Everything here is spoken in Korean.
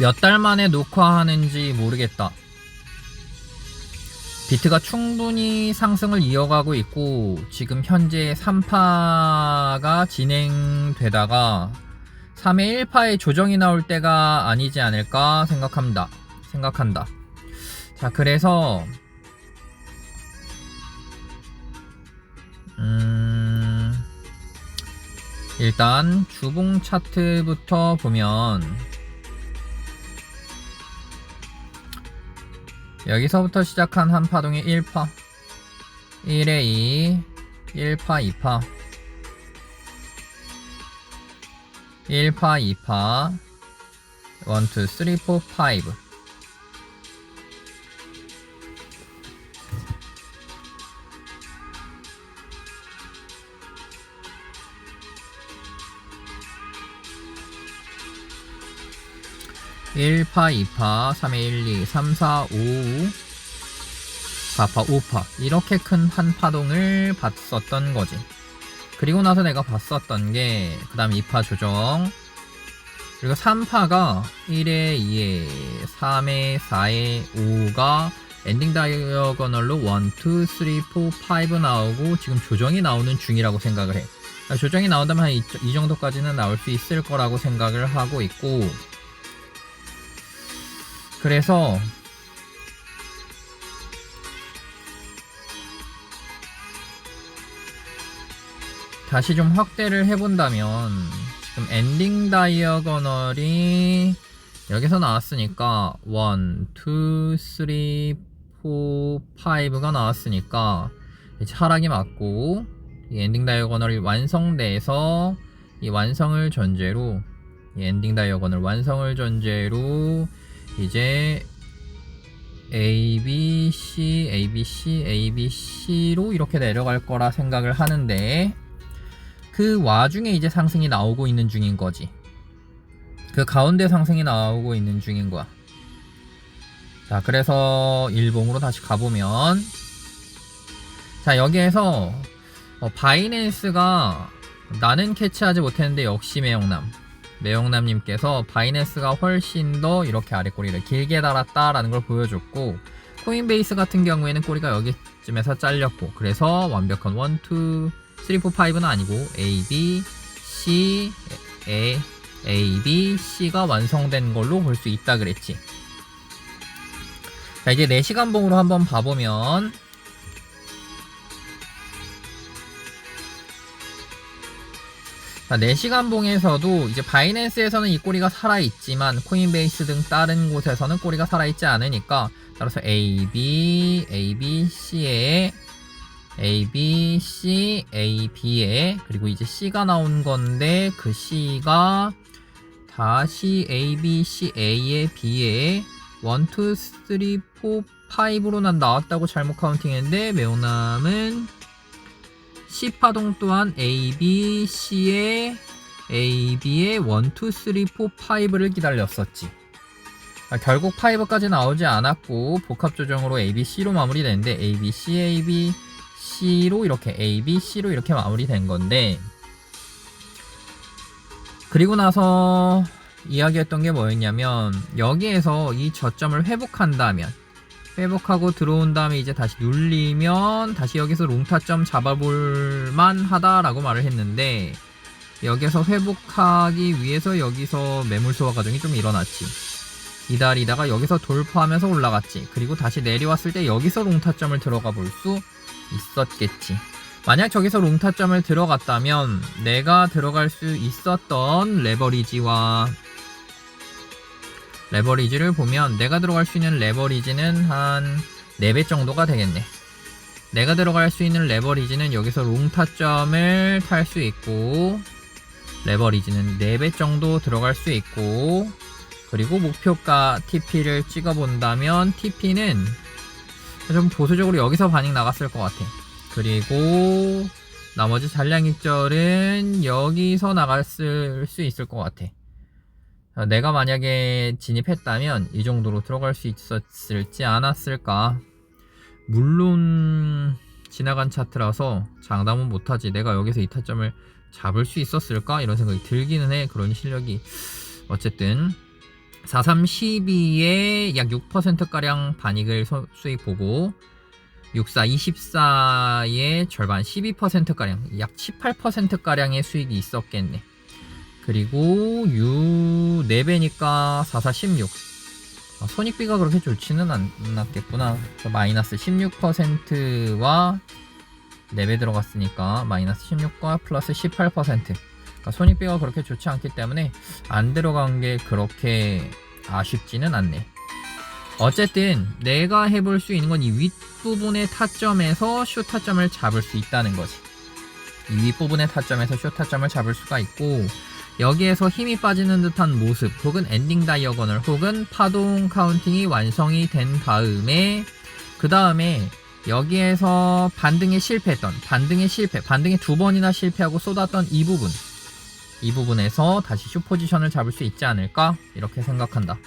몇 달 만에 녹화하는지 모르겠다. 비트가 충분히 상승을 이어가고 있고 지금 현재 3파가 진행되다가 3회 1파의 조정이 나올 때가 아니지 않을까 생각합니다. 생각한다. 자, 그래서 음 일단 주봉 차트부터 보면 여기서부터 시작한 한 파동이 1파. 1에 2 1파 2파. 1파 2파. 1 2 3 4 5 1파, 2파, 3에 1, 2, 3, 4, 5, 4파, 5파 이렇게 큰 한 파동을 봤었던 거지. 그리고 나서 내가 봤었던 게 그 다음 2파 조정 그리고 3파가 1에 2에 3에 4에 5가 엔딩 다이어거널로 1, 2, 3, 4, 5 나오고 지금 조정이 나오는 중이라고 생각을 해. 조정이 나온다면 한 이, 이 정도까지는 나올 수 있을 거라고 생각을 하고 있고 그래서 다시 좀 확대를 해본다면 지금 엔딩 다이어거널이 여기서 나왔으니까 1, 2, 3, 4, 5가 나왔으니까 이제 하락이 맞고 이 엔딩 다이어거널이 완성돼서 이 완성을 전제로 이 엔딩 다이어거널 완성을 전제로 이제 A, B, C, A, B, C, A, B, C로 이렇게 내려갈 거라 생각을 하는데 그 와중에 이제 상승이 나오고 있는 중인 거지. 그 가운데 상승이 나오고 있는 중인 거야. 자, 그래서 일봉으로 다시 가보면 자, 여기에서 어, 바이낸스가 나는 캐치하지 못했는데 역시 매영남 매영남님께서 바이낸스가 훨씬 더 이렇게 아래 꼬리를 길게 달았다라는 걸 보여줬고 코인베이스 같은 경우에는 꼬리가 여기쯤에서 잘렸고 그래서 완벽한 1, 2, 3, 4, 5는 아니고 A, B, C, A, A, B, C가 완성된 걸로 볼 수 있다 그랬지. 자 이제 4시간 봉으로 한번 봐보면 자, 4시간 봉에서도 이제 바이낸스에서는 이 꼬리가 살아있지만 코인베이스 등 다른 곳에서는 꼬리가 살아있지 않으니까 따라서 A, B, A, B, C에 A, B, C, A, B에 그리고 이제 C가 나온 건데 그 C가 다시 A, B, C, A에 B에 1, 2, 3, 4, 5로 난 나왔다고 잘못 카운팅했는데 매운남은 C 파동 또한 A, B, C에 A, B에 1, 2, 3, 4, 5를 기다렸었지. 아, 결국 5까지 나오지 않았고 복합 조정으로 A, B, C로 마무리되는데 A, B, C, A, B, C로 이렇게 A, B, C로 이렇게 마무리된 건데 그리고 나서 이야기했던 게 뭐였냐면 여기에서 이 저점을 회복한다면 회복하고 들어온 다음에 이제 다시 눌리면 다시 여기서 롱타점 잡아볼 만 하다라고 말을 했는데 여기서 회복하기 위해서 여기서 매물 소화 과정이 좀 일어났지. 기다리다가 여기서 돌파하면서 올라갔지. 그리고 다시 내려왔을 때 여기서 롱타점을 들어가 볼 수 있었겠지. 만약 저기서 롱타점을 들어갔다면 내가 들어갈 수 있었던 레버리지와 레버리지를 보면 내가 들어갈 수 있는 레버리지는 한 4배 정도가 되겠네. 내가 들어갈 수 있는 레버리지는 여기서 롱 타점을 탈 수 있고 레버리지는 4배 정도 들어갈 수 있고 그리고 목표가 TP를 찍어 본다면 TP는 좀 보수적으로 여기서 반응 나갔을 것 같아. 그리고 나머지 잔량익절은 여기서 나갔을 수 있을 것 같아. 어, 내가 만약에 진입했다면 이 정도로 들어갈 수 있었을지 않았을까. 물론 지나간 차트라서 장담은 못하지. 내가 여기서 이 타점을 잡을 수 있었을까? 이런 생각이 들기는 해. 그런 실력이 어쨌든 4312에 약 6%가량 반익을 소- 수익 보고 64 24의 절반 12%가량 약 18%가량의 수익이 있었겠네 그리고 U 4배니까 44 16 아, 손익비가 그렇게 좋지는 않았겠구나 마이너스 16%와 4배 들어갔으니까 마이너스 16과 플러스 18% 그러니까 손익비가 그렇게 좋지 않기 때문에 안 들어간 게 그렇게 아쉽지는 않네. 어쨌든 내가 해볼 수 있는 건 이 윗부분의 타점에서 슛 타점을 잡을 수 있다는 거지. 이 윗부분의 타점에서 슛 타점을 잡을 수가 있고 여기에서 힘이 빠지는 듯한 모습 혹은 엔딩 다이어거널 혹은 파동 카운팅이 완성이 된 다음에 그 다음에 여기에서 반등에 실패했던 반등에 실패 반등에 두 번이나 실패하고 쏟았던 이 부분 이 부분에서 다시 슈 포지션을 잡을 수 있지 않을까 이렇게 생각한다.